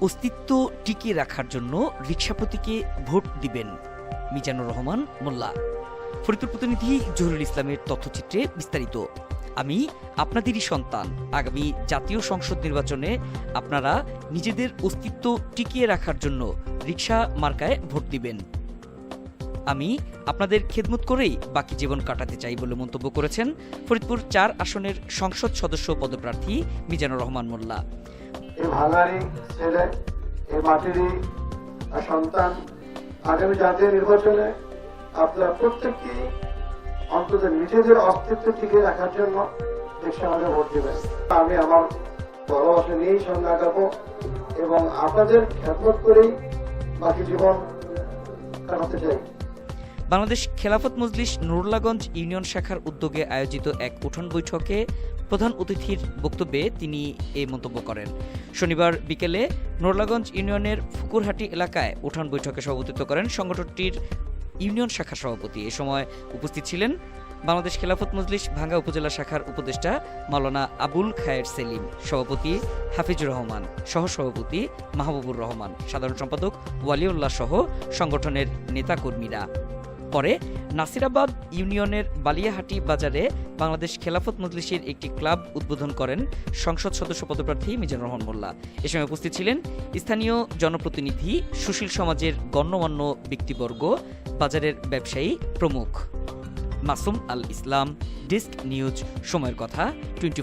অস্তিত্ব টিকিয়ে রাখার জন্য রিক্সা প্রতীকে ভোট দিবেন মিজানুর রহমান মোল্লা। ফরিদপুর প্রতিনিধি জহুরুল ইসলামের তথ্যচিত্রে বিস্তারিত। আমি আপনাদেরই সন্তান। আগামী জাতীয় সংসদ নির্বাচনে আপনারা নিজেদের অস্তিত্ব টিকিয়ে রাখার জন্য রিক্সা মার্কায় ভোট দিবেন। আমি আপনাদের খেদমত করেই বাকি জীবন কাটাতে চাই বলে মন্তব্য করেছেন ফরিদপুর চার আসনের সংসদ সদস্য পদপ্রার্থী মিজানুর রহমান মোল্লা। এই ভাঙারি ছেলে এই মাটিরই সন্তান। আগামী জাতীয় নির্বাচনে আপনারা প্রত্যেকটি অন্তত নিজেদের অস্তিত্ব টিকে রাখার জন্য দেশে আমাদের ভোট দেবেন। আমি আমার ভালোবাসা নিয়েই সঙ্গে আগাবো এবং আপনাদের খেদমত করেই বাকি জীবন কাটাতে চাই। বাংলাদেশ খেলাফত মজলিস নুরুল্লাগঞ্জ ইউনিয়ন শাখার উদ্যোগে আয়োজিত এক উঠন বৈঠকে প্রধান অতিথির বক্তব্যে তিনি এই মন্তব্য করেন। শনিবার বিকেলে নুরুল্লাগঞ্জ ইউনিয়নের ফুকুরহাটি এলাকায় উঠান বৈঠকে সভাপতিত্ব করেন সংগঠনটির ইউনিয়ন শাখা সভাপতি। এ সময় উপস্থিত ছিলেন বাংলাদেশ খেলাফত মজলিস ভাঙ্গা উপজেলা শাখার উপদেষ্টা মাওলানা আবুল খায়ের সেলিম, সভাপতি হাফিজুর রহমান, সহসভাপতি মাহবুবুর রহমান, সাধারণ সম্পাদক ওয়ালিউল্লাহ সহ সংগঠনের নেতাকর্মীরা। পরে নাসিরাবাদ ইউনিয়নের বালিয়াহাটি বাজারে বাংলাদেশ খেলাফত মজলিসের একটি ক্লাব উদ্বোধন করেন সংসদ সদস্য পদপ্রার্থী মিজানুর রহমান মোল্লা। এ সময় উপস্থিত ছিলেন স্থানীয় জনপ্রতিনিধি সুশীল সমাজের গণ্যমান্য ব্যক্তিবর্গ, বাজারের ব্যবসায়ী প্রমুখ। মাসুম আল ইসলাম, ডেস্ক নিউজ, সময়ের কথা, টোয়েন্টি